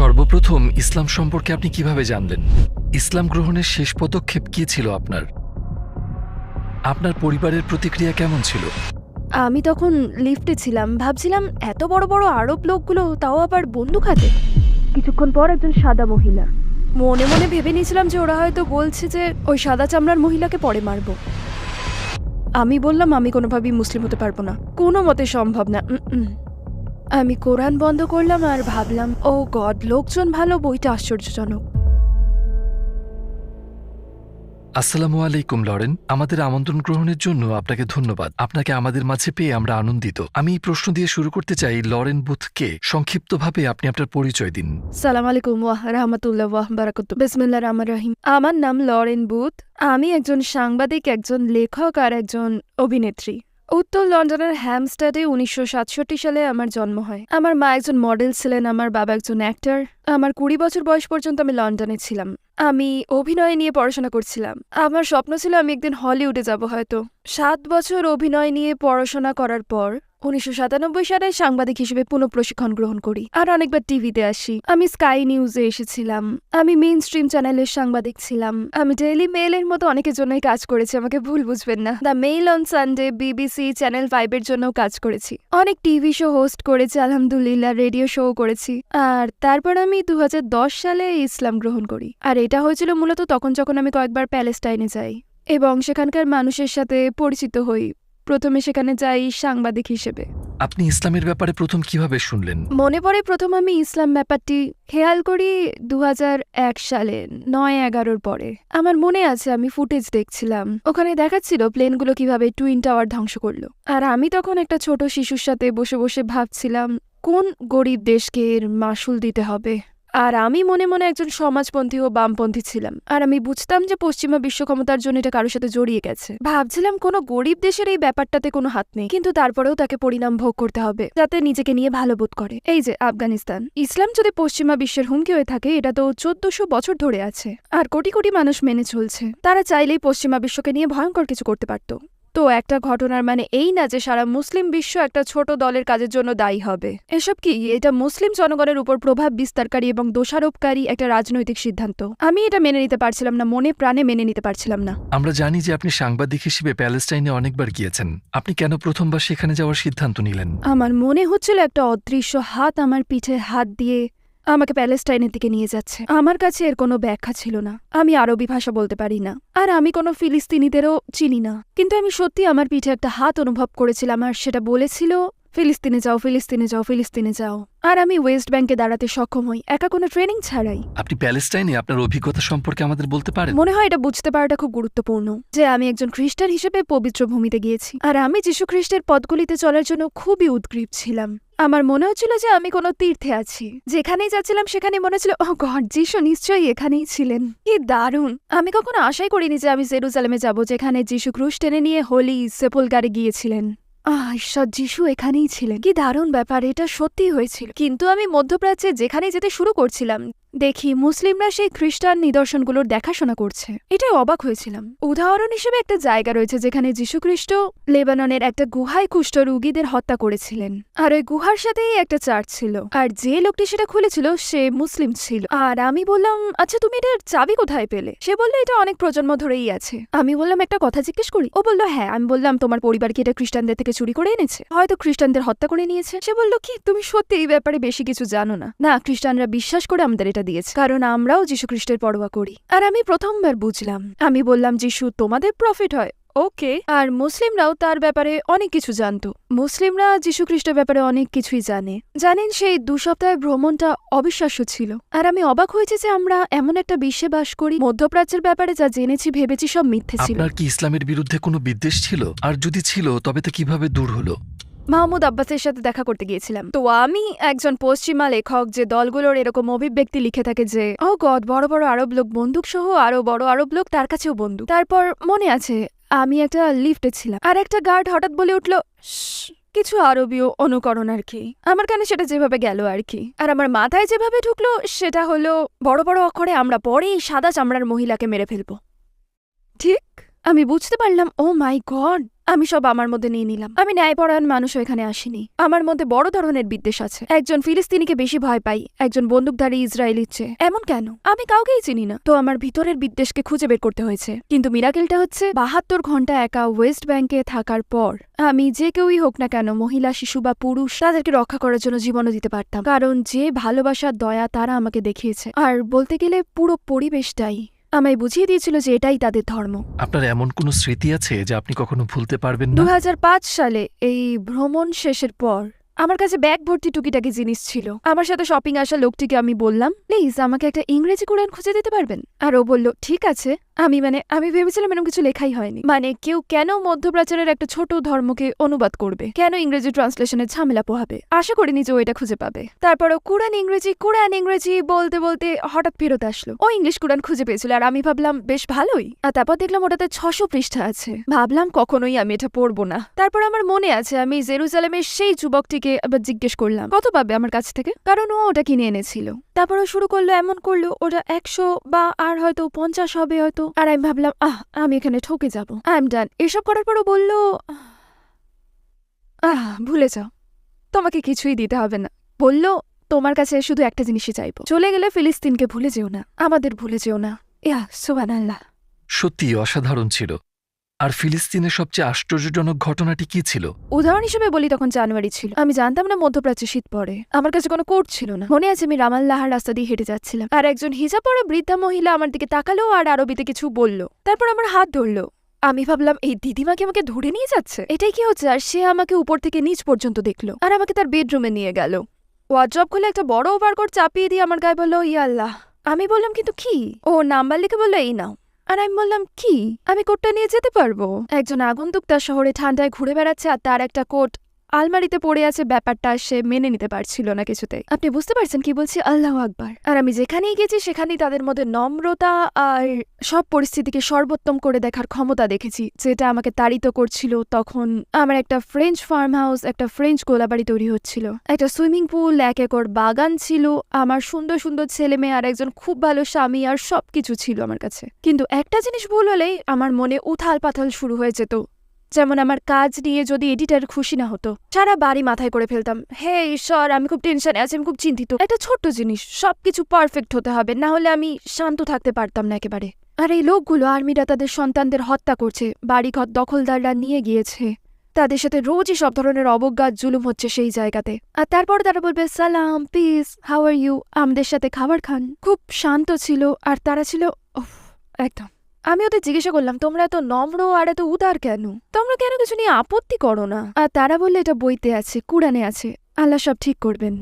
সর্বপ্রথম ইসলাম সম্পর্কে আপনি কীভাবে জানলেন? ইসলাম গ্রহণের শেষ পদক্ষেপ কি ছিল আপনার? আপনার পরিবারের প্রতিক্রিয়া কেমন ছিল? আমি তখন লিফটে ছিলাম। ভাবছিলাম এত বড় বড় আরব লোকগুলো তাও আবার বন্দুক হাতে? কিছুক্ষণ পর একজন সাদা মহিলা। মনে মনে ভেবে নিয়েছিলাম যে ওরা হয়তো বলছে যে ওই সাদা চামড়ার মহিলাকে পরে মারবো। আমি বললাম আমি কোনোভাবেই মুসলিম হতে পারব না। কোনো মতে সম্ভব না। আমি কোরআন বন্ধ করলাম আর ভাবলাম ও গড লোকজন ভালো বইটা আশ্চর্যজনক। আসসালামু আলাইকুম লরেন। আমাদের আমন্ত্রণ গ্রহণের জন্য আপনাকে ধন্যবাদ। আপনাকে আমাদের মাঝে পেয়ে আমরা আনন্দিত। আমি এই প্রশ্ন দিয়ে শুরু করতে চাই লরেন বুথকে। সংক্ষিপ্তভাবে আপনি আপনার পরিচয় দিন। সালাম আলাইকুম ওয়াহ রাহমাতুল্লাহ ওয়াহ বারাকাতু বিসমিল্লাহ রহমান রহিম। আমার নাম লরেন বুথ। আমি একজন সাংবাদিক একজন লেখক আর একজন অভিনেত্রী। উত্তর লন্ডনের হ্যামস্টাডে উনিশশো সাতষট্টি সালে আমার জন্ম হয়। আমার মা একজন মডেল ছিলেন, আমার বাবা একজন অ্যাক্টার। আমার কুড়ি বছর বয়স পর্যন্ত আমি লন্ডনে ছিলাম। আমি অভিনয় নিয়ে পড়াশোনা করছিলাম। আমার স্বপ্ন ছিল আমি একদিন হলিউডে যাব হয়তো। সাত বছর অভিনয় নিয়ে পড়াশোনা করার পর উনিশশো সাতানব্বই সালে সাংবাদিক হিসেবে পুনঃ প্রশিক্ষণ গ্রহণ করি। আর অনেকবার টিভিতে আসি। আমি স্কাই নিউজে এসেছিলাম। আমি মেইন স্ট্রিম চ্যানেলের সাংবাদিক ছিলাম। আমি ডেইলি মেইলের মতো অনেকের জন্যই কাজ করেছি, আমাকে ভুল বুঝবেন না। The Mail on Sunday BBC channel ফাইভের জন্যও কাজ করেছি। অনেক টিভি শো হোস্ট করেছি, আলহামদুলিল্লাহ রেডিও শো করেছি। আর তারপর আমি দু হাজার দশ সালে ইসলাম গ্রহণ করি। আর এটা হয়েছিল মূলত তখন যখন আমি কয়েকবার প্যালেস্টাইনে যাই। এবং সেখানকার মানুষের সাথে পরিচিত হই। প্রথমে সেখানে যাই সাংবাদিক হিসেবে। আপনি ইসলামের ব্যাপারে প্রথম কীভাবে শুনলেন? মনে পড়ে প্রথম আমি ইসলাম ব্যাপারটি খেয়াল করি দু এক সালে নয় এগারোর পরে। আমার মনে আছে আমি ফুটেজ দেখছিলাম। ওখানে দেখাচ্ছিল প্লেনগুলো কীভাবে টুইন টাওয়ার ধ্বংস করল। আর আমি তখন একটা ছোট শিশুর সাথে বসে বসে ভাবছিলাম কোন গরিব দেশকে এর মাসুল দিতে হবে? আর আমি মনে মনে একজন সমাজপন্থী ও বামপন্থী ছিলাম। আর আমি বুঝতাম যে পশ্চিমা বিশ্ব ক্ষমতার জন্য এটা কারোর সাথে জড়িয়ে গেছে। ভাবছিলাম কোনো গরিব দেশের এই ব্যাপারটাতে কোনো হাত নেই, কিন্তু তারপরেও তাকে পরিণাম ভোগ করতে হবে, যাতে নিজেকে নিয়ে ভালো বোধ করে। এই যে, আফগানিস্তান। ইসলাম যদি পশ্চিমা বিশ্বের হুমকি হয়ে থাকে, এটা তো চোদ্দশো বছর ধরে আছে। আর কোটি কোটি মানুষ মেনে চলছে। তারা চাইলেই পশ্চিমা বিশ্বকে নিয়ে ভয়ঙ্কর কিছু করতে পারত। তো একটা ঘটনার মানে এই না যে সারা মুসলিম বিশ্ব একটা ছোট দলের কাজের জন্য দায়ী হবে। এসব কি? এটা মুসলিম জনগণের উপর প্রভাব বিস্তারকারী এবং দোষারোপকারী একটা রাজনৈতিক সিদ্ধান্ত। আমি এটা মেনে নিতে পারছিলাম না মনে প্রাণে মেনে নিতে পারছিলাম না। আমরা জানি যে আপনি সাংবাদিক হিসেবে প্যালেস্টাইনে অনেকবার গিয়েছেন। আপনি কেন প্রথমবার সেখানে যাওয়ার সিদ্ধান্ত নিলেন? আমার মনে হচ্ছিল একটা অদৃশ্য হাত আমার পিঠে হাত দিয়ে আমাকে প্যালেস্টাইনের দিকে নিয়ে যাচ্ছে। আমার কাছে এর কোনো ব্যাখ্যা ছিল না। আমি আরবি ভাষা বলতে পারি না। আর আমি কোনো ফিলিস্তিনিদেরও চিনি না। কিন্তু আমি সত্যি আমার পিঠে একটা হাত অনুভব করেছিলাম, আর সেটা বলেছিল ফিলিস্তিনে যাও ফিলিস্তিনে যাও ফিলিস্তিনে যাও। আর আমি ওয়েস্ট ব্যাংকে দাঁড়াতে সক্ষম হই একা কোনো ট্রেনিং ছাড়াই। আপনি প্যালেস্টাইনে আপনার অভিজ্ঞতা সম্পর্কে আমাদের বলতে পারেন? মনে হয় এটা বুঝতে পারাটা খুব গুরুত্বপূর্ণ যে আমি একজন খ্রিস্টান হিসেবে পবিত্র ভূমিতে গিয়েছি। আর আমি যীশু খ্রিস্টের পদগুলিতে চলার জন্য খুবই উদ্গ্রীব ছিলাম। আমার মনে হচ্ছিল যে আমি কোনো তীর্থে আছি। যেখানেই যাচ্ছিলাম সেখানে মনে হচ্ছিল ও গড যিশু নিশ্চয়ই এখানেই ছিলেন। কি দারুণ! আমি কখনো আশাই করিনি যে আমি জেরুজালেমে যাব যেখানে যিশু ক্রুশ টেনে নিয়ে হোলি সেপলগারে গিয়েছিলেন। আহ, ঈশ্বর, যিশু এখানেই ছিলেন। কি দারুণ ব্যাপার, এটা সত্যি হয়েছিল। কিন্তু আমি মধ্যপ্রাচ্যে যেখানে যেতে শুরু করছিলাম দেখি মুসলিমরা সেই খ্রিস্টান নিদর্শনগুলোর দেখাশোনা করছে। এটাই অবাক হয়েছিলাম। উদাহরণ হিসেবে একটা জায়গা রয়েছে যেখানে যীশুখ্রিস্ট লেবাননের একটা গুহায় কুষ্ঠ রুগীদের হত্যা করেছিলেন। আর ওই গুহার সাথেই একটা চার্চ ছিল। আর যে লোকটি সেটা খুলেছিল, সে মুসলিম ছিল। আর আমি বললাম আচ্ছা তুমি এটার চাবি কোথায় পেলে? সে বলল, এটা অনেক প্রজন্ম ধরেই আছে। আমি বললাম, একটা কথা জিজ্ঞেস করি। ও বলল হ্যাঁ। আমি বললাম, তোমার পরিবার কি এটা খ্রিস্টানদের থেকে চুরি করে এনেছে? হয়তো খ্রিস্টানদের হত্যা করে নিয়েছে। সে বলল, কি? তুমি সত্যি এই ব্যাপারে বেশি কিছু জানো না? না, খ্রিস্টানরা বিশ্বাস করে আমাদের এটা দিয়েছে। কারণ আমরাও যীশু খ্রিস্টের পরোয়া করি। আর আমি প্রথমবার বুঝলাম। আমি বললাম, যিশু, তোমাদের প্রফিট হয়? ওকে। আর মুসলিমরাও তার ব্যাপারে অনেক কিছু জানতো। মুসলিমরা যীশু খ্রিস্টের ব্যাপারে অনেক কিছুই জানে। জানেন, সেই দু সপ্তাহের ভ্রমণটা অবিশ্বাস্য ছিল। আর আমি অবাক হয়েছে যে আমরা এমন একটা বিশ্বে বাস করি, মধ্যপ্রাচ্যের ব্যাপারে যা জেনেছি, ভেবেছি সব মিথ্যে ছিল। আপনার কি ইসলামের বিরুদ্ধে কোনো বিদ্বেষ ছিল? আর যদি ছিল, তবে তা কীভাবে দূর হলো? মাহমুদ আব্বাসের সাথে দেখা করতে গিয়েছিলাম। তো আমি একজন পশ্চিমা লেখক যে দলগুলোর এরকম অভিব্যক্তি লিখে থাকে যে, ও গড, বড় বড় আরব লোক বন্দুক সহ আরও বড় আরব লোক তার কাছেও বন্দুক। তারপর মনে আছে, আমি একটা লিফটে ছিলাম। আর একটা গার্ড হঠাৎ বলে উঠল কিছু আরবীয় অনুকরণ আর কি। আমার কানে সেটা যেভাবে গেল আর কি। আর আমার মাথায় যেভাবে ঢুকলো, সেটা হলো, বড় বড় অক্ষরে আমরা পরেই সাদা চামড়ার মহিলাকে মেরে ফেলব। ঠিক? আমি বুঝতে পারলাম, ও মাই গড। আমি সব আমার মধ্যে নিয়ে নিলাম। আমি ন্যায়পরায়ণ মানুষও এখানে আসিনি। আমার মধ্যে বড় ধরনের বিদ্বেষ আছে। একজন ফিলিস্তিনিকে বেশি ভয় পাই, একজন বন্দুকধারী ইসরায়েলির চেয়ে এমন কেন? আমি কাউকেই চিনি না। তো আমার ভিতরের বিদ্বেষকে খুঁজে বের করতে হয়েছে। কিন্তু মিরাকেলটা হচ্ছে বাহাত্তর ঘণ্টা একা ওয়েস্ট ব্যাংকে থাকার পর। আমি যে কেউই হোক না কেন, মহিলা, শিশু বা পুরুষ, তাদেরকে রক্ষা করার জন্য জীবনও দিতে পারতাম। কারণ যে ভালোবাসার দয়া তারা আমাকে দেখিয়েছে। আর বলতে গেলে পুরো পরিবেশটাই আমায় বুঝিয়ে দিয়েছিল যে এটাই তাদের ধর্ম। আপনার এমন কোনো স্মৃতি আছে যা আপনি কখনো ভুলতে পারবেন দু না সালে এই ভ্রমণ শেষের পর আমার কাছে ব্যাগ ভর্তি টুকিটাকি জিনিস ছিল। আমার সাথে শপিং আসা লোকটিকে আমি বললাম প্লিজ আমাকে একটা ইংরেজি কোরআন খুঁজে দিতে পারবেন? আর ও বলল ঠিক আছে। আমি মানে আমি ভেবেছিলাম এরকম কিছু লেখাই হয়নি। মানে কেউ কেন মধ্যপ্রাচ্যের একটা ছোট ধর্মকে অনুবাদ করবে? কেন ইংরেজি ট্রান্সলেশনের ঝামেলা পোহাবে? আশা করিনি যে ও এটা খুঁজে পাবে। তারপরও কোরআন ইংরেজি কোরআন ইংরেজি বলতে বলতে হঠাৎ ফেরত আসলো। ও ইংলিশ কোরআন খুঁজে পেয়েছিল আর আমি ভাবলাম, বেশ ভালোই। আর তারপর দেখলাম ওটাতে ছশো পৃষ্ঠা আছে। ভাবলাম, কখনোই আমি এটা পড়ব না। তারপর আমার মনে আছে, আমি জেরুজালেমের সেই যুবকটিকে আবার জিজ্ঞেস করলাম, কত পাবে আমার কাছ থেকে? কারণ ও ওটা কিনে এনেছিল। তারপর শুরু করল, এমন করল, ওটা একশো বা আর হয়তো পঞ্চাশ হবে হয়তো। আর আমি ভাবলাম, আহ, আমি এখানে ঠকে যাব। আই এম ডান এসব করার পরও বলল, আহ ভুলে যাও। তোমাকে কিছুই দিতে হবে না। বলল, তোমার কাছে শুধু একটা জিনিসই চাইব। চলে গেলে ফিলিস্তিনকে ভুলে যেও না। আমাদের ভুলে যেও না। ইয়া সুবান আল্লাহ সত্যি অসাধারণ ছিল। আর ফিলিস্তিনের সবচেয়ে আশ্চর্যজনক ঘটনাটি কি ছিল? উদাহরণ হিসেবে বলি, তখন জানুয়ারি ছিল। আমি জানতাম না মধ্যপ্রাচ্যে শীত পড়ে। আমার কাছে কোনো কোট ছিল না। মনে আছে আমি রামাল্লাহার রাস্তা দিয়ে হেঁটে যাচ্ছিলাম। আর একজন হিজাব পরা বৃদ্ধা মহিলা আমার দিকে তাকালো আর আরবিতে কিছু বলল। তারপর আমার হাত ধরলো। আমি ভাবলাম, এই দিদিমাকে আমাকে ধরে নিয়ে যাচ্ছে? এটাই কি হচ্ছে? আর সে আমাকে উপর থেকে নিচ পর্যন্ত দেখল। আর আমাকে তার বেডরুমে নিয়ে গেল। ওয়ার্ড্রপ খুলে একটা বড় ওভারকোট চাপিয়ে দিয়ে আমার গায়ে বলল ইয়া আল্লাহ আমি বললাম, কিন্তু কি? ও নাম্বার লিখে বলল, এই নাও। আর আমি বললাম, কি? আমি কোটটা নিয়ে যেতে পারব? একজন আগন্তুক তার শহরে ঠান্ডায় ঘুরে বেড়াচ্ছে আর তার একটা কোট আলমারিতে পড়ে আছে ব্যাপারটা সে মেনে নিতে পারছিল না কিছুতে। আপনি বুঝতে পারছেন কি বলছি? আল্লাহ আকবার। আর আমি যেখানেই গেছি, সেখানেই তাদের মধ্যে নম্রতা আর সব পরিস্থিতিকে সর্বোত্তম করে দেখার ক্ষমতা দেখেছি, যেটা আমাকে তাড়িত করছিল তখন আমার একটা ফ্রেঞ্চ ফার্ম হাউস একটা ফ্রেঞ্চ গোলাবাড়ি তৈরি হচ্ছিল। একটা সুইমিং পুল, এক একর বাগান ছিল, আমার সুন্দর সুন্দর ছেলে মেয়ে আর একজন খুব ভালো স্বামী আর সবকিছু ছিল আমার কাছে। কিন্তু একটা জিনিস ভুল হলেই আমার মনে উথাল পাথাল শুরু হয়ে যেত যেমন আমার কাজ নিয়ে যদি এডিটার খুশি না হতো। সারা বাড়ি মাথায় করে ফেলতাম, হে ঈশ্বর, আমি খুব টেনশনে আছি, আমি খুব চিন্তিত। একটা ছোট্ট জিনিস, সবকিছু পারফেক্ট হতে হবে, না হলে আমি শান্ত থাকতে পারতাম না একেবারে। আর এই লোকগুলো আর্মিরা তাদের সন্তানদের হত্যা করছে, বাড়িঘর দখলদাররা নিয়ে গিয়েছে। তাদের সাথে রোজই সব ধরনের অবজ্ঞা, জুলুম হচ্ছে সেই জায়গাতে। আর তারপর তারা বলবে, সালাম পিস হাউ আর ইউ আমাদের সাথে খাবার খান। খুব শান্ত ছিল, আর তারা ছিল একদম। আমি ওদের জিজ্ঞাসা করলাম তোমরা এত নম্র আর এত উদার কেন? তোমরা কেন কিছু নিয়ে আপত্তি করো না? আর তারা বললে এটা বইতে আছে কুরআনে আছে আল্লাহ সব ঠিক করবেন।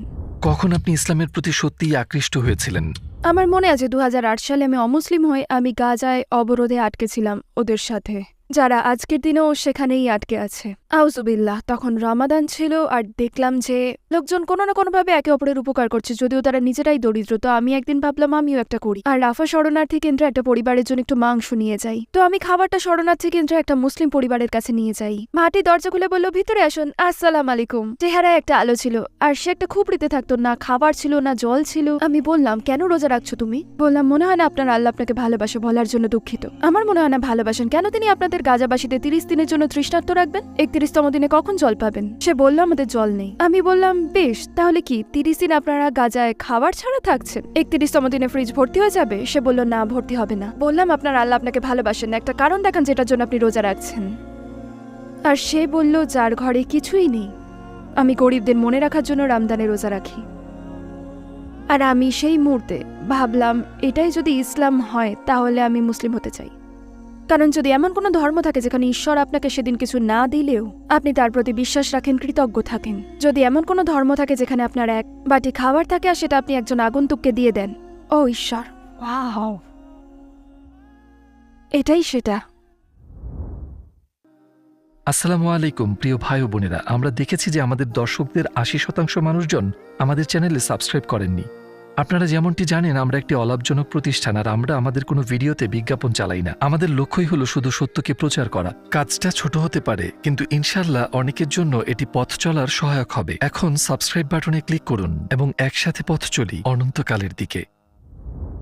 কখন আপনি ইসলামের প্রতি সত্যিই আকৃষ্ট হয়েছিলেন? আমার মনে আছে দু হাজার আট সালে আমি অমুসলিম হয়ে আমি গাজায় অবরোধে আটকেছিলাম ওদের সাথে। যারা আজকের দিনেও সেখানেই আটকে আছে। আউজুবিল্লাহ তখন রমাদান ছিল আর দেখলাম যে লোকজন কোনো না কোনোভাবে একে অপরের উপকার করছে, যদিও তারা নিজেরাই দরিদ্র, তো আমি একদিন ভাবলাম আমিও একটা করি। আর রাফা শরণার্থী কেন্দ্রে একটা পরিবারের জন্য একটু মাংস নিয়ে যাই। তো আমি খাবারটা শরণার্থী কেন্দ্রে একটা মুসলিম পরিবারের কাছে নিয়ে যাই। মাটি দরজা খুলে বলল, ভিতরে আসুন, আসসালাম আলাইকুম। চেহারায় একটা আলো ছিল, আর সে একটা খুপড়িতে থাকতো, না খাবার ছিল, না জল ছিল। আমি বললাম, কেন রোজা রাখছো তুমি? বললাম, মনে হয় না আপনার আল্লাহ আপনাকে ভালোবাসে, বলার জন্য দুঃখিত। আমার মনে হয় না ভালোবাসেন। কেন তিনি আপনাদের গাজাবাসীতে তিরিশ দিনের জন্য তৃষ্ণার্ত রাখবেন। একত্রিশতম দিনে কখন জল পাবেন? সে বলল, আমাদের জল নেই। আমি বললাম, বেশ, তাহলে কি, তিরিশ দিন আপনারা গাজায় খাবার ছাড়া থাকছেন? একত্রিশতম দিনে ফ্রিজ ভর্তি হয়ে যাবে? সে বলল, না, ভর্তি হবে না। বললাম, আপনার আল্লাহ আপনাকে ভালোবাসেন একটা কারণ দেখান যেটার জন্য আপনি রোজা রাখছেন। আর সে বলল, যার ঘরে কিছুই নেই। আমি গরিবদের মনে রাখার জন্য রামদানে রোজা রাখি। আর আমি সেই মুহূর্তে ভাবলাম, এটাই যদি ইসলাম হয়, তাহলে আমি মুসলিম হতে চাই। কারণ যদি এমন কোনো ধর্ম থাকে যেখানে ঈশ্বর আপনাকে সেদিন কিছু না দিলেও আপনি তার প্রতি বিশ্বাস রাখেন কৃতজ্ঞ থাকেন। যদি এমন কোনো ধর্ম থাকে যেখানে আপনার এক বাটি খাবার থাকে আর সেটা আপনি একজন আগন্তুককে দিয়ে দেন ও ঈশ্বর। ওয়াও। এটাই সেটা। আসসালামু আলাইকুম প্রিয় ভাই বোনেরা। আমরা দেখেছি যে আমাদের দর্শকদের আশি শতাংশ মানুষজন আমাদের চ্যানেলে সাবস্ক্রাইব করেননি। আপনারা যেমনটি জানেন, আমরা একটি অলাভজনক প্রতিষ্ঠান আর আমরা আমাদের কোনো ভিডিওতে বিজ্ঞাপন চালাই না। আমাদের লক্ষ্যই হলো শুধু সত্যকে প্রচার করা। কাজটা ছোট হতে পারে, কিন্তু ইনশাল্লাহ অনেকের জন্য এটি পথ চলার সহায়ক হবে। এখন সাবস্ক্রাইব বাটনে ক্লিক করুন এবং একসাথে পথ চলি অনন্তকালের দিকে।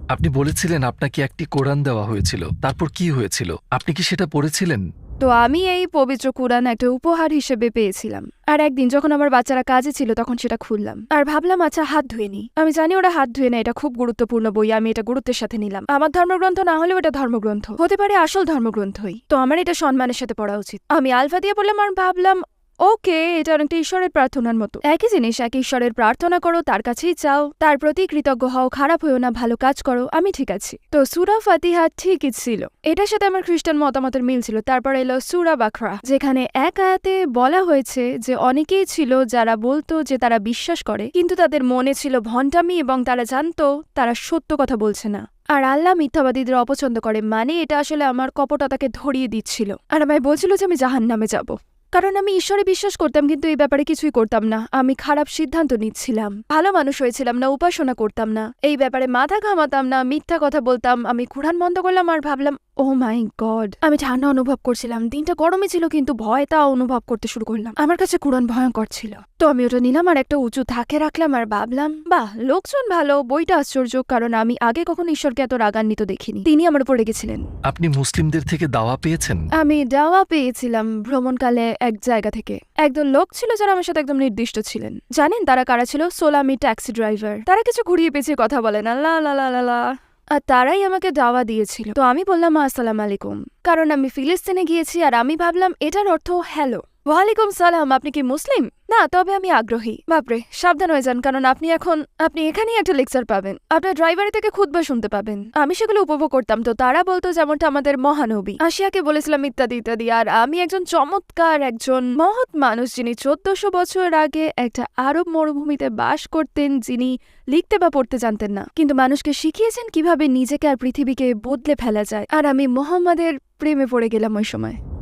আপনি বলেছিলেন, আপনাকে একটি কোরআন দেওয়া হয়েছিল। তারপর কি হয়েছিল? আপনি কি সেটা পড়েছিলেন? তো আমি এই পবিত্র কোরআন একটা উপহার হিসেবে পেয়েছিলাম। আর একদিন যখন আমার বাচ্চারা কাজে ছিল, তখন সেটা খুললাম। আর ভাবলাম আচ্ছা হাত ধুয়ে নি। আমি জানি ওরা হাত ধুয়ে না এটা খুব গুরুত্বপূর্ণ বই, আমি এটা গুরুত্বের সাথে নিলাম। আমার ধর্মগ্রন্থ না হলেও এটা ধর্মগ্রন্থ। হতে পারে আসল ধর্মগ্রন্থই। তো আমার এটা সম্মানের সাথে পড়া উচিত। আমি আলফা দিয়ে বললাম, আর ভাবলাম ওকে, এটা অনেকটা ঈশ্বরের প্রার্থনার মতো। একই জিনিস, এক ঈশ্বরের প্রার্থনা করো, তার কাছেই চাও, তার প্রতি কৃতজ্ঞ হও, খারাপ হয়েও না, ভালো কাজ করো, আমি ঠিক আছি। তো সুরা ফাতিহা ঠিকই ছিল। এটার সাথে আমার খ্রিস্টান মতামতের মিল ছিল। তারপর এলো সুরা বাখরা যেখানে এক আয়াতে বলা হয়েছে যে অনেকেই ছিল যারা বলতো যে তারা বিশ্বাস করে, কিন্তু তাদের মনে ছিল ভণ্ডামি এবং তারা জানতো তারা সত্য কথা বলছে না। আর আল্লাহ মিথ্যাবাদীদের অপছন্দ করে মানে এটা আসলে আমার কপটতাকে ধরিয়ে দিচ্ছিল। আর আমায় বলছিল যে আমি জাহান নামে যাব। কারণ আমি ঈশ্বরে বিশ্বাস করতাম, কিন্তু এই ব্যাপারে কিছুই করতাম না। আমি খারাপ সিদ্ধান্ত নিচ্ছিলাম। ভালো মানুষ হয়েছিলাম না, উপাসনা করতাম না। এই ব্যাপারে মাথা ঘামাতাম না, মিথ্যা কথা বলতাম। আমি কুরআন বন্ধ করলাম আর ভাবলাম ও মাই গড আমি ঠান্ডা অনুভব করছিলাম। দিনটা গরমে ছিল কিন্তু ভয় তা অনুভব করতে শুরু করলাম। আমার কাছে কুরআন ভয়ঙ্কর ছিল। তো আমি ওটা নিলাম আর একটা উঁচু থাকে রাখলাম আর ভাবলাম বাহ লোকজন ভালো বইটা আশ্চর্য কারণ আমি আগে কখনো ঈশ্বরকে এত রাগান্বিত দেখিনি। তিনি আমার উপর রেগেছিলেন। আপনি মুসলিমদের থেকে দাওয়া পেয়েছেন? আমি দাওয়া পেয়েছিলাম ভ্রমণকালে এক জায়গা থেকে। একদল লোক ছিল যারা আমার সাথে একদম নির্দিষ্ট ছিলেন। জানেন তারা কারা ছিল? সোলামি ট্যাক্সি ড্রাইভার। তারা কিছু ঘুরিয়ে পেঁচিয়ে কথা বলে না লা লা লা লা লা আর তারাই আমাকে দাওয়া দিয়েছিল। তো আমি বললাম, আসসালাম আলাইকুম। কারণ আমি ফিলিস্তিনে গিয়েছি আর আমি ভাবলাম, এটার অর্থ, হ্যালো। ওয়ালাইকুম সালাম, আপনি কি মুসলিম? না, তবে আমি আগ্রহী। বাপরে, সাবধান হয়ে যান, কারণ আপনি এখন, আপনি এখানেই একটা লেকচার পাবেন। আপনার ড্রাইভারি থেকে খুদবা শুনতে পাবেন। আমি সেগুলো উপভোগ করতাম, তো তারা বলতো যেমনটা আমাদের মহানবী। আশিয়াকে বলেছিলাম ইত্যাদি ইত্যাদি, আর আমি একজন চমৎকার একজন মহৎ মানুষ, যিনি চোদ্দশো বছর আগে একটা আরব মরুভূমিতে বাস করতেন, যিনি লিখতে বা পড়তে জানতেন না। কিন্তু মানুষকে শিখিয়েছেন কীভাবে নিজেকে আর পৃথিবীকে বদলে ফেলা যায়। আর আমি মোহাম্মদের প্রেমে পড়ে গেলাম ওই সময়।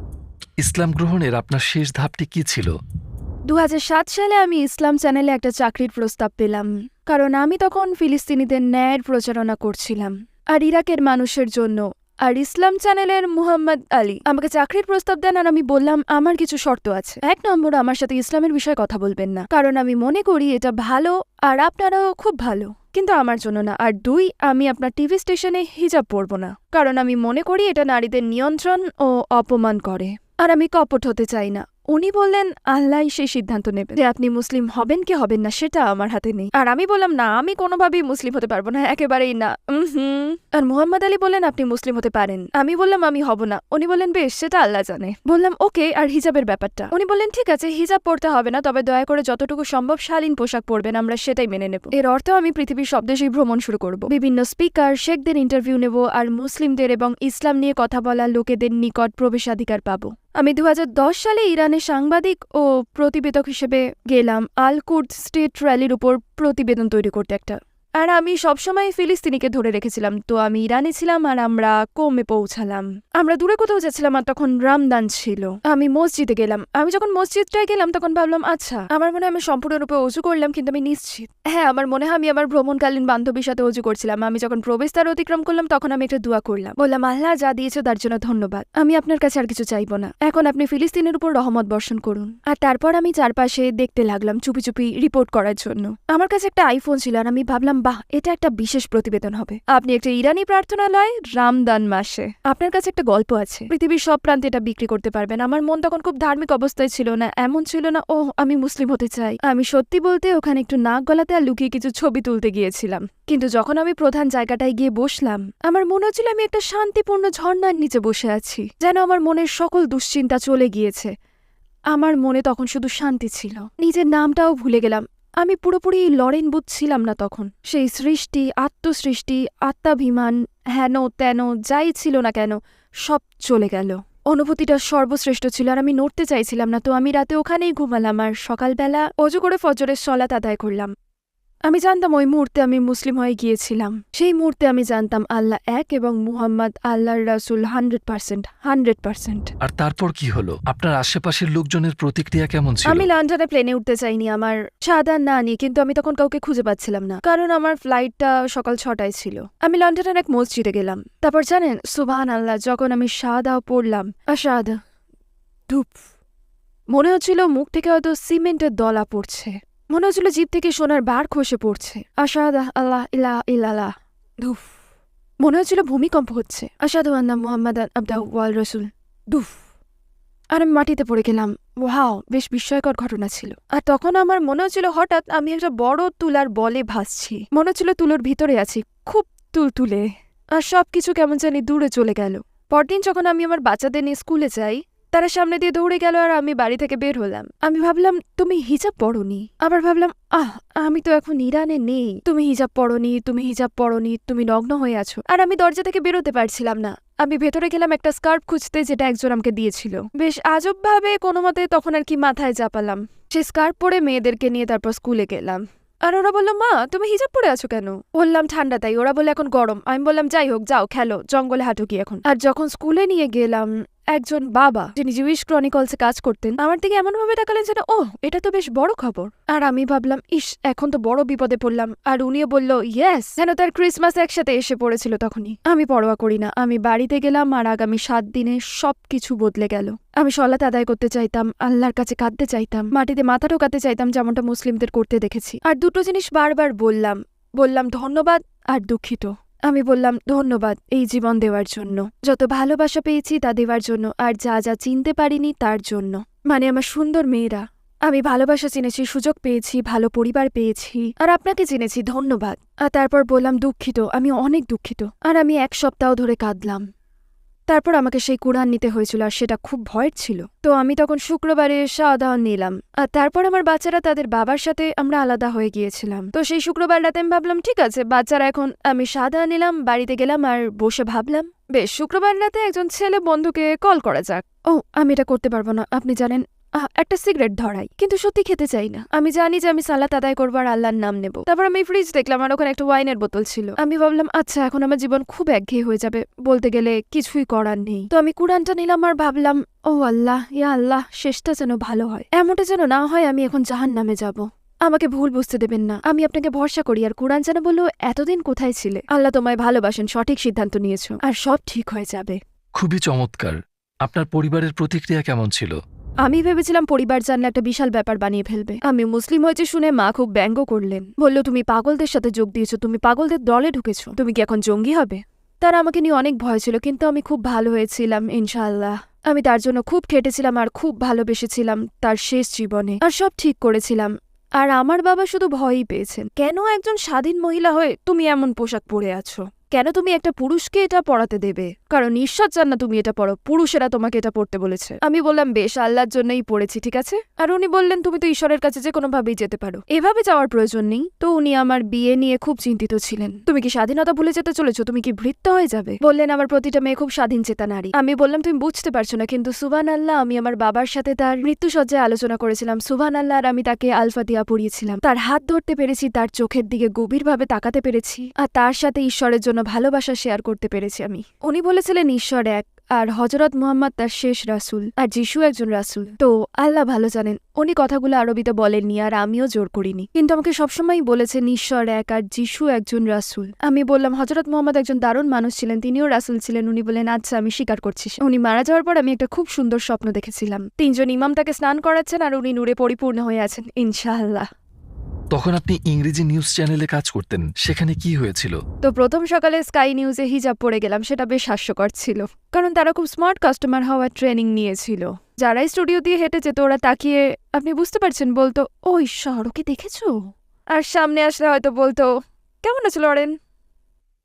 ইসলাম গ্রহণের আপনার শেষ ধাপটি কি ছিল? দু হাজার সাত সালে আমি ইসলাম চ্যানেলে একটা চাকরির প্রস্তাব পেলাম, কারণ আমি তখন ফিলিস্তিনিদের ন্যায়ের প্রচারণা করছিলাম, আর ইরাকের মানুষের জন্য, আর ইসলাম চ্যানেলের মুহাম্মদ আলী আমাকে চাকরির প্রস্তাব দেন আর আমি বললাম, আমার কিছু শর্ত আছে। এক নম্বর, আমার সাথে ইসলামের বিষয়ে কথা বলবেন না, কারণ আমি মনে করি এটা ভালো আর আপনারাও খুব ভালো। কিন্তু আমার জন্য না, আর দুই, আমি আপনার টিভি স্টেশনে হিজাব পরব না, কারণ আমি মনে করি এটা নারীদের নিয়ন্ত্রণ ও অপমান করে। আর আমি কপট হতে চাই না। উনি বললেন, আল্লাহ সেই সিদ্ধান্ত নেবেন। যে আপনি মুসলিম হবেন কি হবেন না, সেটা আমার হাতে নেই। আর আমি বললাম, না, আমি কোনোভাবেই মুসলিম হতে পারব না, একেবারেই না। হুম। আর মুহাম্মদ আলী বললেন, আপনি মুসলিম হতে পারেন। আমি বললাম, আমি হব না। উনি বললেন, বেশ, সেটা আল্লাহ জানে। বললাম, ওকে, আর হিজাবের ব্যাপারটা? উনি বললেন, ঠিক আছে, হিজাব পড়তে হবে না, তবে দয়া করে যতটুকু সম্ভব শালীন পোশাক পরবেন, আমরা সেটাই মেনে নেব। এর অর্থ, আমি পৃথিবীর সব দেশেই ভ্রমণ শুরু করব। বিভিন্ন স্পিকার, শেখদের ইন্টারভিউ নেব, আর মুসলিমদের এবং ইসলাম নিয়ে কথা বলা লোকেদের নিকট প্রবেশাধিকার পাবো। আমি দু হাজার দশ সালে ইরানে সাংবাদিক ও প্রতিবেদক হিসেবে গেলাম আল কুর্দ স্টেট র্যালির উপর প্রতিবেদন তৈরি করতে একটা। আর আমি সবসময় ফিলিস্তিনিকে ধরে রেখেছিলাম। তো আমি ইরানে ছিলাম আর আমরা কমে পৌঁছালাম। আমরা দূরে কোথাও যাচ্ছিলাম আর তখন রামদান ছিল। আমি মসজিদে গেলাম। আমি যখন মসজিদটায় গেলাম তখন ভাবলাম আচ্ছা আমার মনে হয় আমি সম্পূর্ণরূপে অজু করলাম, কিন্তু আমি নিশ্চিত। হ্যাঁ আমার মনে হয় আমি আমার ভ্রমণকালীন বান্ধবীর সাথে অজু করছিলাম। আমি যখন প্রবেশদ্বার অতিক্রম করলাম তখন আমি একটা দোয়া করলাম। বললাম, আল্লাহ যা দিয়েছ তার জন্য ধন্যবাদ। আমি আপনার কাছে আর কিছু চাইব না। এখন আপনি ফিলিস্তিনের উপর রহমত বর্ষণ করুন। আর তারপর আমি চারপাশে দেখতে লাগলাম চুপি চুপি রিপোর্ট করার জন্য। আমার কাছে একটা আইফোন ছিল আর আমি ভাবলাম বাহ, এটা একটা বিশেষ প্রতিবেদন হবে। আপনি একটা ইরানি প্রার্থনালয়, রামদান মাসে। আপনার কাছে একটা গল্প আছে। পৃথিবীর সব প্রান্তে এটা বিক্রি করতে পারবেন। আমার মন তখন খুব ধার্মিক অবস্থায় ছিল না, এমন ছিল না ও আমি মুসলিম হতে চাই। আমি সত্যি বলতে ওখানে একটু নাক গলাতে আর লুকিয়ে কিছু ছবি তুলতে গিয়েছিলাম। কিন্তু যখন আমি প্রধান জায়গাটায় গিয়ে বসলাম, আমার মনে হচ্ছিল আমি একটা শান্তিপূর্ণ ঝর্ণার নিচে বসে আছি, যেন আমার মনের সকল দুশ্চিন্তা চলে গিয়েছে। আমার মনে তখন শুধু শান্তি ছিল। নিজের নামটাও ভুলে গেলাম। আমি পুরোপুরি লরেন বুথ ছিলাম না তখন। সেই সৃষ্টি, আত্মসৃষ্টি, আত্মাভিমান, হেন, তেন, যাই ছিল না কেন, সব চলে গেল। অনুভূতিটা সর্বশ্রেষ্ঠ ছিল আর আমি নড়তে চাইছিলাম না, তো আমি রাতে ওখানেই ঘুমালাম আর সকালবেলা অজু করে ফজরের সলাত আদায় করলাম। আমি জানতাম ওই মুহূর্তে আমি মুসলিম হয়ে গিয়েছিলাম। সেই মুহূর্তে আমি জানতাম আল্লাহ এক এবং মুহাম্মদ আল্লাহর রাসুল হান্ড্রেড পার্সেন্ট হান্ড্রেড পার্সেন্ট। আর তারপর কি হলো? আপনার আশেপাশের লোকজনের প্রতিক্রিয়া কেমন ছিল? আমি লন্ডনে প্লেনে উঠতে চাইনি আমার সাদা না নিয়ে কিন্তু আমি তখন কাউকে খুঁজে পাচ্ছিলাম না কারণ আমার ফ্লাইটটা সকাল ছটায় ছিল। আমি লন্ডনের এক মসজিদে গেলাম। তারপর জানেন সুবাহান আল্লাহ যখন আমি সাদাও পড়লাম আসাদ ধূপ মনে হচ্ছিল মুখ থেকে হয়তো সিমেন্টের দলা পড়ছে। মনে হচ্ছিল জিপ থেকে সোনার বার খসে পড়ছে। আসাদ আল্লাহ ইলা ইলালা ধুফ। মনে হচ্ছিল ভূমিকম্প হচ্ছে। আসাদু আন্না মোহাম্মদ আবদা ওয়াল রসুল। দুফ আর আমি মাটিতে পড়ে গেলাম। ওয়াও, বেশ বিস্ময়কর ঘটনা ছিল। আর তখন আমার মনে হচ্ছিল হঠাৎ আমি একটা বড় তুলার বলে ভাসছি। মনে হচ্ছিল তুলোর ভিতরে আছি, খুব তুলতুলে। আর সব কিছু কেমন জানি দূরে চলে গেল। পরদিন যখন আমি আমার বাচ্চাদের নিয়ে স্কুলে যাই তারা সামনে দিয়ে দৌড়ে গেল আর আমি বাড়ি থেকে বের হলাম। আমি ভাবলাম, তুমি হিজাব পরনি। আবার ভাবলাম, আহ, আমি তো এখন ইরানে নেই। তুমি হিজাব পরনি, তুমি হিজাব পরনি, তুমি নগ্ন হয়ে আছো। আর আমি দরজা থেকে বেরোতে পারছিলাম না। আমি ভেতরে গেলাম একটা স্কার্ফ খুঁজতে, যেটা একজন আমাকে দিয়েছিল। বেশ আজব ভাবে কোনো মতে তখন আর কি মাথায় চাপালাম। সে স্কার্ফ পরে মেয়েদেরকে নিয়ে তারপর স্কুলে গেলাম। আর ওরা বলল, মা, তুমি হিজাব পরে আছো কেন? বললাম, ঠান্ডা তাই। ওরা বলল, এখন গরম। আমি বললাম, যাই হোক, যাও, খেলো। জঙ্গলে হাঁটো কি এখন? আর যখন স্কুলে নিয়ে গেলাম একজন বাবা যিনি জুইশ ক্রনিকলসে কাজ করতেন, আমার দিকে এমন ভাবে তাকালেন যেন ও এটা তো বেশ বড় খবর। আর আমি ভাবলাম, ইস, এখন তো বড় বিপদে পড়লাম। আর উনিও বলল, ইয়েস। যেন তার ক্রিসমাস একসাথে এসে পড়েছিল তখনই। আমি পরোয়া করি না, আমি বাড়িতে গেলাম আর আগামী সাত দিনে সবকিছু বদলে গেল। আমি সলাত আদায় করতে চাইতাম, আল্লাহর কাছে কাঁদতে চাইতাম, মাটিতে মাথা ঢোকাতে চাইতাম যেমনটা মুসলিমদের করতে দেখেছি। আর দুটো জিনিস বারবার বললাম বললাম ধন্যবাদ আর দুঃখিত। আমি বললাম, ধন্যবাদ এই জীবন দেওয়ার জন্য। যত ভালোবাসা পেয়েছি তা দেওয়ার জন্য আর যা যা চিনতে পারিনি তার জন্য। মানে আমার সুন্দর মেয়েরা, আমি ভালোবাসা চিনেছি, সুযোগ পেয়েছি, ভালো পরিবার পেয়েছি আর আপনাকে চিনেছি, ধন্যবাদ। আর তারপর বললাম, দুঃখিত, আমি অনেক দুঃখিত। আর আমি এক সপ্তাহ ধরে কাঁদলাম। তারপর আমাকে সেই কুড়ান নিতে হয়েছিল আর সেটা খুব ভয়ের ছিল। তো আমি তখন শুক্রবারে শাহদাহন নিলাম। আর তারপর আমার বাচ্চারা তাদের বাবার সাথে আমরা আলাদা হয়ে গিয়েছিলাম। তো সেই শুক্রবার রাতে আমি ভাবলাম, ঠিক আছে, বাচ্চারা এখন আমি সাদা নিলাম, বাড়িতে গেলাম আর বসে ভাবলাম। বেশ, শুক্রবার রাতে একজন ছেলে বন্ধুকে কল করা যাক। ও, আমি এটা করতে পারব না। আপনি জানেন একটা সিগারেট ধরাই। কিন্তু সত্যি খেতে চাই না। আমি জানি যে আমি সালাত আদায় করব আর আল্লাহর নাম নেব। তারপর আমি ফ্রিজ দেখলাম, আর ওখানে একটা ওয়াইনের বোতল ছিল। আমি ভাবলাম আচ্ছা এখন আমার জীবন খুব একঘেয়ে হয়ে যাবে। বলতে গেলে কিছুই করার নেই। তো আমি কুরআনটা নিলাম আর ভাবলাম, ও আল্লাহ, ইয়া আল্লাহ, শেষটা যেন ভালো হয়। এমনটা যেন না হয়, আমি এখন জাহান নামে যাব। আমাকে ভুল বুঝতে দেবেন না। আমি আপনাকে ভরসা করি, আর কোরআন যেন বলল, এতদিন কোথায় ছিলে? আল্লাহ তোমায় ভালোবাসেন, সঠিক সিদ্ধান্ত নিয়েছো। আর সব ঠিক হয়ে যাবে। খুবই চমৎকার। আপনার পরিবারের প্রতিক্রিয়া কেমন ছিল? আমি ভেবেছিলাম পরিবার জানলে একটা বিশাল ব্যাপার বানিয়ে ফেলবে। আমি মুসলিম হয়েছে শুনে মা খুব ব্যঙ্গ করলেন। বলল, তুমি পাগলদের সাথে যোগ দিয়েছ, তুমি পাগলদের দলে ঢুকেছো। তুমি কি এখন জঙ্গি হবে? তারা আমাকে নিয়ে অনেক ভয় ছিল, কিন্তু আমি খুব ভালো হয়েছিলাম, ইনশাআল্লাহ। আমি তার জন্য খুব খেটেছিলাম আর খুব ভালোবেসেছিলাম তার শেষ জীবনে। আর সব ঠিক করেছিলাম। আর আমার বাবা শুধু ভয়ই পেয়েছেন। কেন একজন স্বাধীন মহিলা হয়ে তুমি এমন পোশাক পরে আছো? কেন তুমি একটা পুরুষকে এটা পড়াতে দেবে? কারণ ঈশ্বর চান না তুমি এটা পড়ো, পুরুষেরা তোমাকে এটা পড়তে বলেছে। আমি বললাম, বেশ, আল্লাহর জন্যই পড়েছি, ঠিক আছে? আর উনি বললেন, তুমি তো ঈশ্বরের কাছে যে কোনোভাবেই যেতে পারো। এভাবে যাওয়ার প্রয়োজন নেই। তো উনি আমার বিয়ে নিয়ে খুব চিন্তিত ছিলেন। তুমি কি স্বাধীনতা ভুলে যেতে চলেছো? তুমি কি ভৃত্য হয়ে যাবে? বললেন, আমার প্রতিটা মেয়ে খুব স্বাধীন চেতা নারী। আমি বললাম, তুমি বুঝতে পারছ না, কিন্তু সুবান আল্লাহ আমি আমার বাবার সাথে তার মৃত্যুসজ্জায় আলোচনা করেছিলাম। সুবান আল্লাহ আর আমি তাকে আলফাতিয়া পড়িয়েছিলাম। তার হাত ধরতে পেরেছি, তার চোখের দিকে গভীরভাবে তাকাতে পেরেছি। আর তার সাথে ঈশ্বরের জন্য ভালোবাসা শেয়ার করতে পেরেছি আমি। উনি বলেছিলেন, ঈশ্বর এক, আর হজরত মোহাম্মদ তার শেষ রাসুল, আর যিশু একজন রাসুল। তো আল্লাহ ভালো জানেন, উনি কথাগুলো আরবিতে বলেননি, আর আমিও জোর করিনি। কিন্তু আমাকে সবসময়ই বলেছেন, ঈশ্বর এক, আর যিশু একজন রাসুল। আমি বললাম হজরত মোহাম্মদ একজন দারুণ মানুষ ছিলেন, তিনিও রাসুল ছিলেন। উনি বলেন আচ্ছা আমি স্বীকার করছি। উনি মারা যাওয়ার পর আমি একটা খুব সুন্দর স্বপ্ন দেখেছিলাম। তিনজন ইমাম তাকে স্নান করাচ্ছেন, আর উনি নূরে পরিপূর্ণ হয়ে আছেন, ইনশাআল্লাহ। তখন আপনি ইংরেজি নিউজ চ্যানেলে কাজ করতেন, সেখানে কি হয়েছিল? তো প্রথম সকালে স্কাই নিউজে হিজাব পড়ে গেলাম, সেটা বেশ হাস্যকর ছিল। কারণ তারা খুব স্মার্ট কাস্টমার হওয়ার ট্রেনিং নিয়েছিল। যারাই স্টুডিও দিয়ে হেঁটে যেত, ওরা তাকিয়ে, আপনি বুঝতে পারছেন? বলতো ওই ঈশ্বর, ওকে দেখেছ? আর সামনে আসলে হয়তো বলতো, কেমন আছে, লরেন?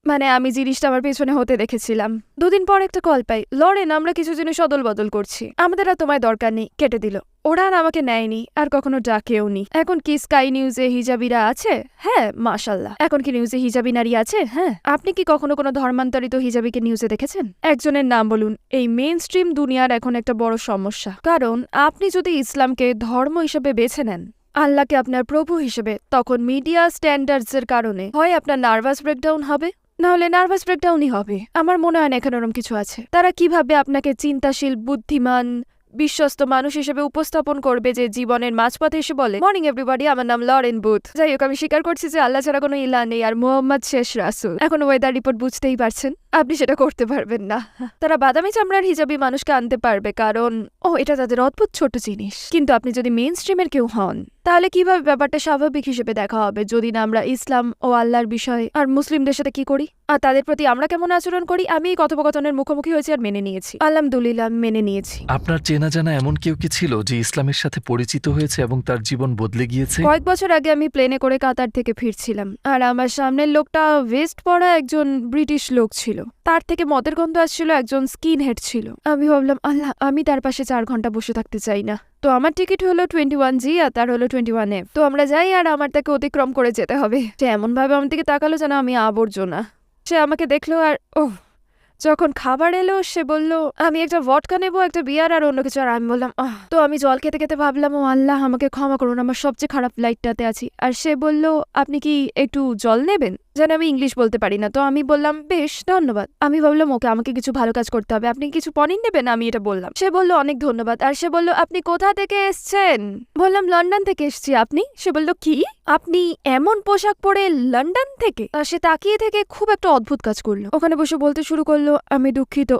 মানে আমি জিনিসটা আমার পেছনে হতে দেখেছিলাম। দুদিন পর একটা কল পাই। লরেন, আমরা কিছু জিনিস অদল বদল করছি। আমাদের আর তোমায় দরকার নেই। কেটে দিল। ওরা আর আমাকে নেয়নি। আর কখনো ডাকেও নি এখন কি স্কাই নিউজে হিজাবিরা আছে? হ্যাঁ মাশাল্লাহ। এখন কি নিউজে হিজাবি নারী আছে? হ্যাঁ। আপনি কি কখনো কোনো ধর্মান্তরিত হিজাবিকে নিউজে দেখেছেন? একজনের নাম বলুন। এই মেইন স্ট্রিম দুনিয়ার এখন একটা বড় সমস্যা। কারণ আপনি যদি ইসলামকে ধর্ম হিসেবে বেছে নেন, আল্লাহকে আপনার প্রভু হিসেবে, তখন মিডিয়া স্ট্যান্ডার্ডস এর কারণে হয় আপনার নার্ভাস ব্রেকডাউন হবে। নাহলে নার্ভাস ব্রেকডাউনই হবে। আমার মনে হয় না এখানে ওরম কিছু আছে। তারা কীভাবে আপনাকে চিন্তাশীল, বুদ্ধিমান, বিশ্বস্ত মানুষ হিসেবে উপস্থাপন করবে যে জীবনের মাঝপথে এসে বলে মর্নিং এভরিবাডি আমার নাম লরেন বুথ যাই হোক, আমি স্বীকার করছি যে আল্লাহ ছাড়া কোনো ইলা নেই আর মোহাম্মদ শেষ রাসুল। এখন ওয়েদার রিপোর্ট বুঝতেই পারছেন? আপনি সেটা করতে পারবেন না। তারা বাদামি চামড়ার হিজাবি মানুষকে আনতে পারবে কারণ ও এটা তাদের অদ্ভুত ছোট জিনিস। কিন্তু আপনি যদি মেইন স্ট্রিমের কেউ হন তাহলে কীভাবে ব্যাপারটা স্বাভাবিক হিসেবে দেখা হবে যদি না আমরা ইসলাম ও আল্লাহর বিষয় আর মুসলিমদের সাথে কি করি? আর তাদের প্রতি আমরা কেমন আচরণ করি? আমি এই কথোপকথনের মুখোমুখি হয়েছি আর মেনে নিয়েছি। আলহামদুলিল্লাহ মেনে নিয়েছি। আপনার চেনা জানা এমন কেউ কি ছিল যে ইসলামের সাথে পরিচিত হয়েছে এবং তার জীবন বদলে গিয়েছে? কয়েক বছর আগে আমি প্লেনে করে কাতার থেকে ফিরছিলাম। আর আমার সামনের লোকটা ভেস্ট পরা একজন ব্রিটিশ লোক ছিল। তার থেকে মদের গন্ধ আসছিল, একজন স্কিন হেড ছিল। আমি ভাবলাম, আল্লাহ, আমি তার পাশে চার ঘণ্টা বসে থাকতে চাই না। তো আমার টিকিট হলো টোয়েন্টি ওয়ান জি আর তার হলো টোয়েন্টি ওয়ান এফ। তো আমরা যাই আর আমার তাকে অতিক্রম করে যেতে হবে। সে এমন ভাবে আমার দিকে তাকালো যেন আমি আবর্জনা। সে আমাকে দেখল আর ওহ, যখন খাবার এলো, সে বলল, আমি একটা ভটকা নেব, একটা বিয়ার আর অন্য কিছু। আর আমি বললাম, আহ। তো আমি জল খেতে খেতে ভাবলাম, ও আল্লাহ, আমাকে ক্ষমা করুন, আমার সবচেয়ে খারাপ লাইটটাতে আছি। আর সে বলল, আপনি কি একটু জল নেবেন? যেন আমি ইংলিশ বলতে পারি না। তো আমি বললাম, বেশ, ধন্যবাদ। আমি ভাবলাম, ওকে, আমাকে কিছু ভালো কাজ করতে হবে। আপনি কিছু পনির নেবেন? আমি এটা বললাম। সে বলল, অনেক ধন্যবাদ। আর সে বলল, আপনি কোথা থেকে এসছেন? বললাম, লন্ডন থেকে এসছি। আপনি? সে বলল, কি? আপনি এমন পোশাক পরে লন্ডন থেকে? আর সে তাকিয়ে থেকে খুব একটা অদ্ভুত কাজ করল। ওখানে বসে বলতে শুরু করল, আমি দুঃখিত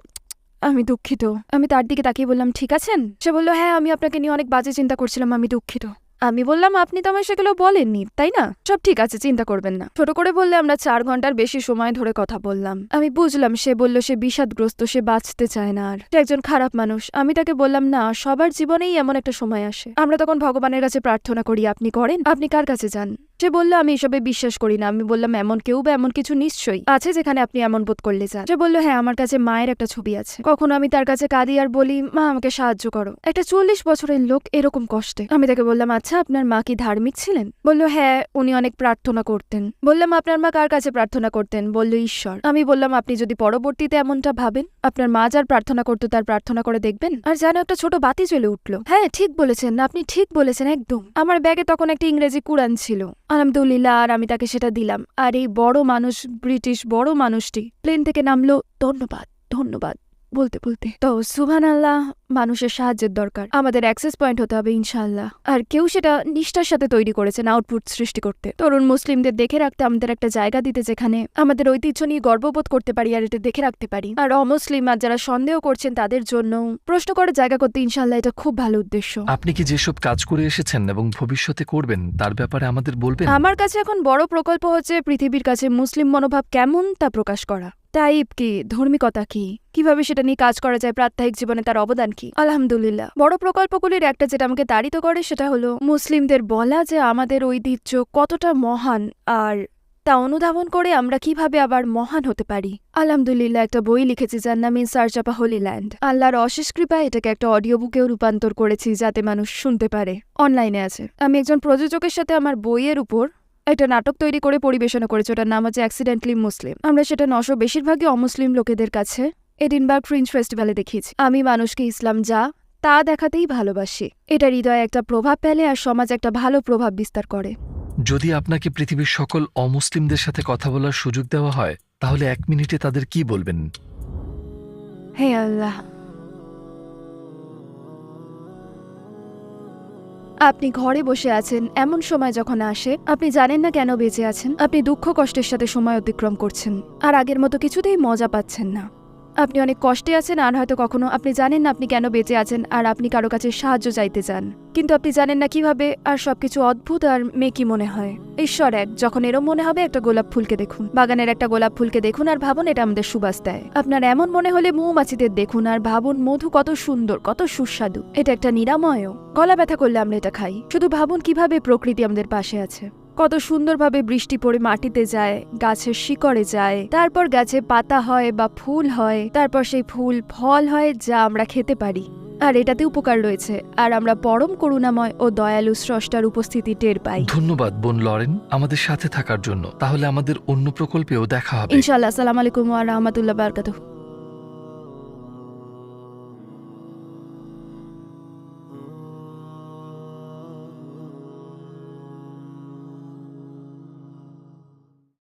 আমি দুঃখিত। আমি তার দিকে তাকিয়ে বললাম, ঠিক আছেন? সে বলল হ্যাঁ আমি আপনাকে নিয়ে অনেক বাজে চিন্তা করছিলাম, আমি দুঃখিত। আমি বললাম, আপনি তো আমায় সেগুলো বলেননি, তাই না? সব ঠিক আছে, চিন্তা করবেন না। ছোট করে বললে আমরা চার ঘণ্টার বেশি সময় ধরে কথা বললাম। আমি বুঝলাম, সে বলল, সে বিষাদগ্রস্ত, সে বাঁচতে চায় না আর। একজন খারাপ মানুষ। আমি তাকে বললাম, না, সবার জীবনেই এমন একটা সময় আসে। আমরা তখন ভগবানের কাছে প্রার্থনা করি, আপনি করেন? আপনি কার কাছে যান? সে বলল, আমি এসবে বিশ্বাস করি না। আমি বললাম, এমন কেউ বা এমন কিছু নিশ্চয়ই আছে যেখানে আপনি এমন বোধ করলে যান। সে বলল হ্যাঁ আমার কাছে মায়ের একটা ছবি আছে। কখনো আমি তার কাছে কাঁদি আর বলি, মা, আমাকে সাহায্য করো। একটা চল্লিশ বছরের লোক এরকম কষ্টে। আমি তাকে বললাম আচ্ছা আপনার মা কি ধার্মিক ছিলেন? বলল হ্যাঁ উনি অনেক প্রার্থনা করতেন। বললাম, আপনার মা কার কাছে প্রার্থনা করতেন? বলল, ঈশ্বর। আমি বললাম, আপনি যদি পরবর্তীতে এমনটা ভাবেন, আপনার মা যার প্রার্থনা করতো তার প্রার্থনা করে দেখবেন। আর যেন একটা ছোট বাতি জ্বলে উঠল। হ্যাঁ ঠিক বলেছেন, আপনি ঠিক বলেছেন, একদম। আমার ব্যাগে তখন একটা ইংরেজি কুরআন ছিল। আলহামদুলিল্লাহ, আর আমি তাকে সেটা দিলাম। আর এই বড় মানুষ, ব্রিটিশ বড় মানুষটি প্লেন থেকে নামলো। ধন্যবাদ ধন্যবাদ। বলতে বলতে। তো সুভান আল্লাহ মানুষের সাহায্যের দরকার। আমাদের অ্যাক্সেস পয়েন্ট হতে হবে ইনশাল্লাহ আর কেউ সেটা নিষ্ঠার সাথে তৈরি করেছেন আউটপুট সৃষ্টি করতে। তরুণ মুসলিমদের দেখে রাখতে আমাদের একটা জায়গা দিতে যেখানে আমাদের ঐতিহ্য নিয়ে গর্ববোধ করতে পারি আর এটা দেখে রাখতে পারি। আর অমুসলিম আর যারা সন্দেহ করছেন তাদের জন্য প্রশ্ন করার জায়গা করতে ইনশাল্লাহ এটা খুব ভালো উদ্দেশ্য। আপনি কি যেসব কাজ করে এসেছেন এবং ভবিষ্যতে করবেন তার ব্যাপারে আমাদের বলবেন? আমার কাছে এখন বড় প্রকল্প হচ্ছে পৃথিবীর কাছে মুসলিম মনোভাব কেমন তা প্রকাশ করা। টাইপ কি ধর্মিকতা কি? কীভাবে সেটা নিয়ে কাজ করা যায় প্রাত্যহিক জীবনে তার অবদান কি? আলহামদুলিল্লাহ। বড় প্রকল্পগুলির একটা যেটা আমাকে তাড়িত করে সেটা হলো, মুসলিমদের বলা যে আমাদের ঐতিহ্য কতটা মহান আর তা অনুধাবন করে আমরা কীভাবে আবার মহান হতে পারি। আলহামদুলিল্লাহ, একটা বই লিখেছি যার নাম in search of holy land. আল্লাহর অশেষ কৃপায় এটাকে একটা অডিও বুকেও রূপান্তর করেছি যাতে মানুষ শুনতে পারে। অনলাইনে আছে। আমি একজন প্রযোজকের সাথে আমার বইয়ের উপর একটা নাটক তৈরি করে পরিবেশনা করেছে ওটার নাম হচ্ছে অ্যাক্সিডেন্টলি মুসলিম আমরা সেটা নশো বেশিরভাগই অমুসলিম লোকেদের কাছে এডিনবার্গ ফ্রিঞ্জ ফেস্টিভ্যালে দেখিয়েছি। আমি মানুষকে ইসলাম যা তা দেখাতেই ভালোবাসি। এটা হৃদয়ে একটা প্রভাব ফেলে আর সমাজ একটা ভালো প্রভাব বিস্তার করে। যদি আপনাকে পৃথিবীর সকল অমুসলিমদের সাথে কথা বলার সুযোগ দেওয়া হয় তাহলে এক মিনিটে তাদের কি বলবেন? হে আল্লাহ! আপনি ঘরে বসে আছেন, এমন সময় যখন আসে, আপনি জানেন না কেন বেঁচে আছেন, আপনি দুঃখ কষ্টের সাথে সময় অতিক্রম করছেন, আর আগের মতো কিছুতেই মজা পাচ্ছেন না। আপনি অনেক কষ্টে আছেন আর হয়তো কখনো আপনি জানেন না আপনি কেন বেঁচে আছেন আর আপনি কারও কাছে সাহায্য চাইতে চান। কিন্তু আপনি জানেন না কীভাবে আর সবকিছু অদ্ভুত আর মেকি মনে হয়। ঈশ্বর এক, যখন এরম মনে হবে একটা গোলাপ ফুলকে দেখুন। বাগানের একটা গোলাপ ফুলকে দেখুন আর ভাবুন এটা আমাদের সুবাস দেয়। আপনার এমন মনে হলে মৌমাছিদের দেখুন আর ভাবুন, মধু কত সুন্দর, কত সুস্বাদু। এটা একটা নিরাময়ও গলা ব্যথা করলে আমরা এটা খাই। শুধু ভাবুন কীভাবে প্রকৃতি আমাদের পাশে আছে। কত সুন্দরভাবে বৃষ্টি পড়ে মাটিতে যায় গাছের শিকড়ে যায়। তারপর গাছে পাতা হয় বা ফুল হয় তারপর সেই ফুল ফল হয় যা আমরা খেতে পারি। আর এটাতে উপকার রয়েছে আর আমরা পরম করুণাময় ও দয়ালু স্রষ্টার উপস্থিতি টের পাই। ধন্যবাদ বোন লরেন। আমাদের সাথে থাকার জন্য। তাহলে আমাদের অন্য প্রকল্পেও দেখা হবে। ইনশাআল্লাহ আসসালামু আলাইকুম ওয়া রাহমাতুল্লাহ বারাকাতুহু।